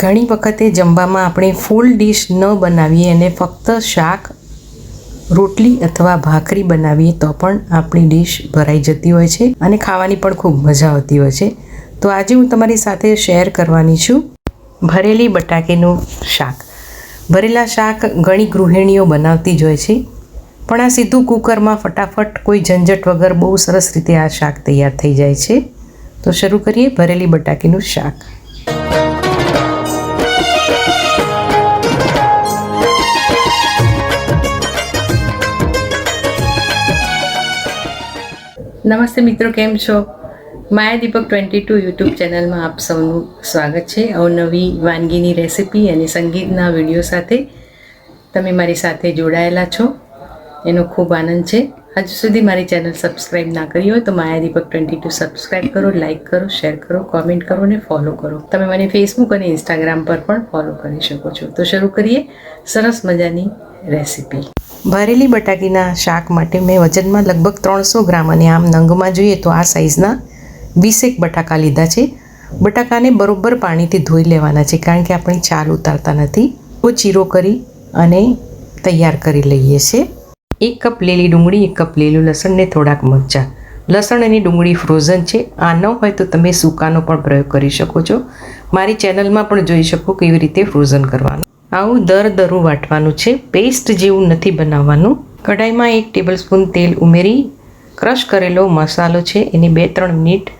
ઘણી વખતે જમવામાં આપણે ફૂલ ડીશ ન બનાવીએ અને ફક્ત શાક, રોટલી અથવા ભાખરી બનાવીએ તો પણ આપણી ડીશ ભરાઈ જતી હોય છે અને ખાવાની પણ ખૂબ મજા આવતી હોય છે. તો આજે હું તમારી સાથે શેર કરવાની છું ભરેલી બટાકેનું શાક. ભરેલા શાક ઘણી ગૃહિણીઓ બનાવતી જ હોય છે, પણ આ સીધું કુકરમાં ફટાફટ કોઈ ઝંઝટ વગર બહુ સરસ રીતે આ શાક તૈયાર થઈ જાય છે. તો શરૂ કરીએ ભરેલી બટાકેનું શાક. નમસ્તે મિત્રો, કેમ છો? Maya Deepak twenty two YouTube ચેનલમાં આપ સૌનું સ્વાગત છે. અવનવી વાનગીની રેસિપી અને સંગીતના વીડિયો સાથે તમે મારી સાથે જોડાયેલા છો. એનો ખૂબ આનંદ છે. હજુ સુધી મારી ચેનલ સબસ્ક્રાઈબ ના કરી હોય તો Maya Deepak twenty two subscribe કરો, લાઇક કરો, શેર કરો, કોમેન્ટ કરો અને ફોલો કરો. તમે મને ફેસબુક અને ઇન્સ્ટાગ્રામ પર પણ ફોલો કરી શકો છો. તો શરૂ કરીએ. સરસ મજાની રેસિપી. ભરેલી બટાકીના શાક માટે મેં વજનમાં લગભગ ત્રણસો ગ્રામ અને આમ નંગમાં જોઈએ તો આ સાઇઝના વીસેક બટાકા લીધા છે. બટાકાને બરોબર પાણીથી ધોઈ લેવાના છે કારણ કે આપણે છાલ ઉતારતા નથી. તો ચીરો કરી અને તૈયાર કરી લઈએ છીએ એક કપ લીલી ડુંગળી, એક કપ લીલું લસણ ને થોડાક મરચાં. લસણ અને ડુંગળી ફ્રોઝન છે. આ ન હોય તો તમે સૂકાનો પણ પ્રયોગ કરી શકો છો. મારી ચેનલમાં પણ જોઈ શકો કેવી રીતે ફ્રોઝન કરવાનું. આવું દર દરું વાટવાનું છે. પેસ્ટ જેવું નથી બનાવવાનું. કઢાઈમાં એક ટેબલ સ્પૂન તેલ ઉમેરી ક્રશ કરેલો મસાલો છે. એને બે ત્રણ મિનિટ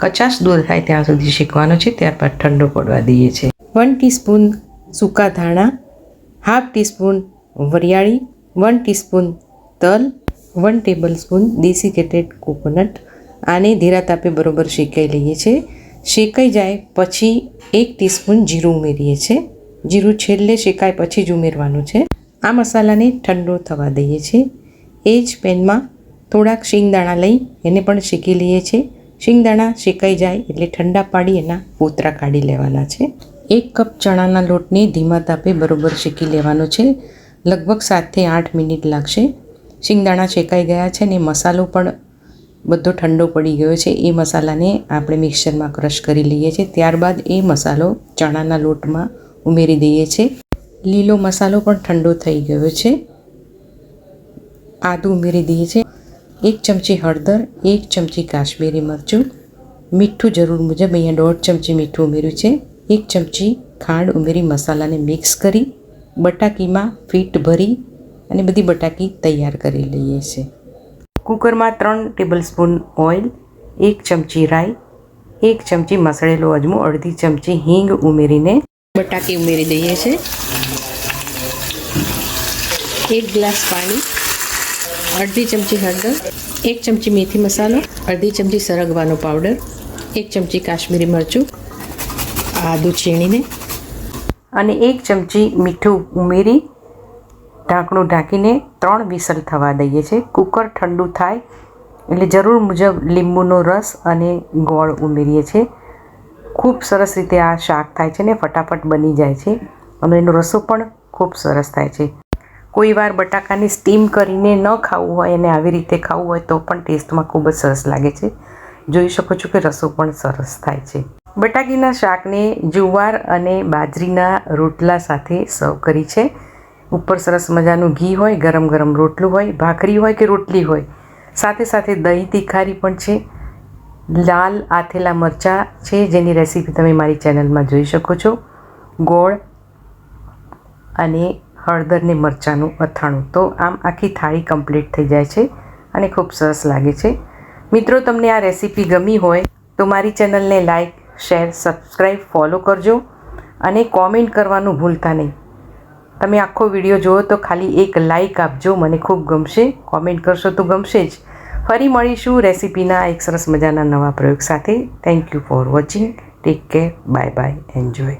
કચાશ દૂર થાય ત્યાં સુધી શેકવાનો છે. ત્યારબાદ ઠંડો પડવા દઈએ છીએ વન ટીસ્પૂન સૂકા ધાણા હાફ ટીસ્પૂન વરિયાળી વન ટીસ્પૂન તલ one tablespoon desiccated coconut આને ધીરા તાપે બરોબર શેકાઈ લઈએ છીએ શેકાઈ જાય પછી એક ટીસ્પૂન જીરું ઉમેરીએ છીએ જીરું છેલ્લે શેકાય પછી જ ઉમેરવાનું છે. આ મસાલાને ઠંડો થવા દઈએ છીએ. એ જ પેનમાં થોડાક શિંગદાણા લઈ એને પણ શેકી લઈએ છીએ. શિંગદાણા શેકાઈ જાય એટલે ઠંડા પાડી એના પોતરા કાઢી લેવાના છે. એક કપ ચણાના લોટને ધીમા તાપે બરોબર શેકી લેવાનો છે. લગભગ સાતથી આઠ મિનિટ લાગશે. શિંગદાણા શેકાઈ ગયા છે ને મસાલો પણ બધો ઠંડો પડી ગયો છે. એ મસાલાને આપણે મિક્સરમાં ક્રશ કરી લઈએ છીએ. ત્યારબાદ એ મસાલો ચણાના લોટમાં ઉમેરી દઈએ છીએ. લીલો મસાલો પણ ઠંડો થઈ ગયો છે. આદું ઉમેરી દઈએ છીએ. એક ચમચી હળદર, એક ચમચી કાશ્મીરી મરચું. મીઠું જરૂર મુજબ અહીંયા દોઢ ચમચી મીઠું ઉમેર્યું છે. એક ચમચી ખાંડ ઉમેરી મસાલાને મિક્સ કરી બટાકીમાં ફીટ ભરી અને બધી બટાકી તૈયાર કરી લઈએ છીએ. કુકરમાં ત્રણ ટેબલ સ્પૂન ઓઇલ, એક ચમચી રાઈ, એક ચમચી મસળેલો અજમો, અડધી ચમચી હિંગ ઉમેરીને બટાકી ઉમેરી દઈએ છીએ. એક ગ્લાસ પાણી, અડધી ચમચી હળદર, એક ચમચી મેથી મસાલો, અડધી ચમચી સરગવાનો પાવડર, એક ચમચી કાશ્મીરી મરચું, આદું છીણીને અને એક ચમચી મીઠું ઉમેરી ઢાંકણું ઢાંકીને ત્રણ વિસલ થવા દઈએ છીએ. કુકર ઠંડુ થાય એટલે જરૂર મુજબ લીંબુનો રસ અને ગોળ ઉમેરીએ છીએ. ખૂબ સરસ રીતે આ શાક થાય છે ને ફટાફટ બની જાય છે. અને એનો રસો પણ ખૂબ સરસ થાય છે. કોઈ વાર બટાકાને સ્ટીમ કરીને ન ખાવું હોય અને આવી રીતે ખાવું હોય તો પણ ટેસ્ટમાં ખૂબ જ સરસ લાગે છે. જોઈ શકો છો કે રસો પણ સરસ થાય છે. બટાકીના શાકને જુવાર અને બાજરીના રોટલા સાથે સર્વ કરી છે. ઉપર સરસ મજાનું ઘી હોય, ગરમ ગરમ રોટલું હોય, ભાખરી હોય કે રોટલી હોય. સાથે સાથે દહીં તીખારી પણ છે. લાલ આથેલા મરચાં છે જેની રેસીપી તમે મારી ચેનલમાં જોઈ શકો છો. ગોળ અને હળદરને મરચાંનું અથાણું. તો આમ આખી થાળી કમ્પ્લીટ થઈ જાય છે અને ખૂબ સરસ લાગે છે. મિત્રો, તમને આ રેસીપી ગમી હોય તો મારી ચેનલને લાઈક, શેર, સબસ્ક્રાઈબ, ફોલો કરજો અને કોમેન્ટ કરવાનું ભૂલતા નહીં. તમે આખો વીડિયો જુઓ તો ખાલી એક લાઈક આપજો. મને ખૂબ ગમશે. કોમેન્ટ કરશો તો ગમશે જ. ફરી મળીશું રેસીપીના એક સરસ મજાના નવા પ્રયોગ સાથે. Thank you for watching take care bye bye enjoy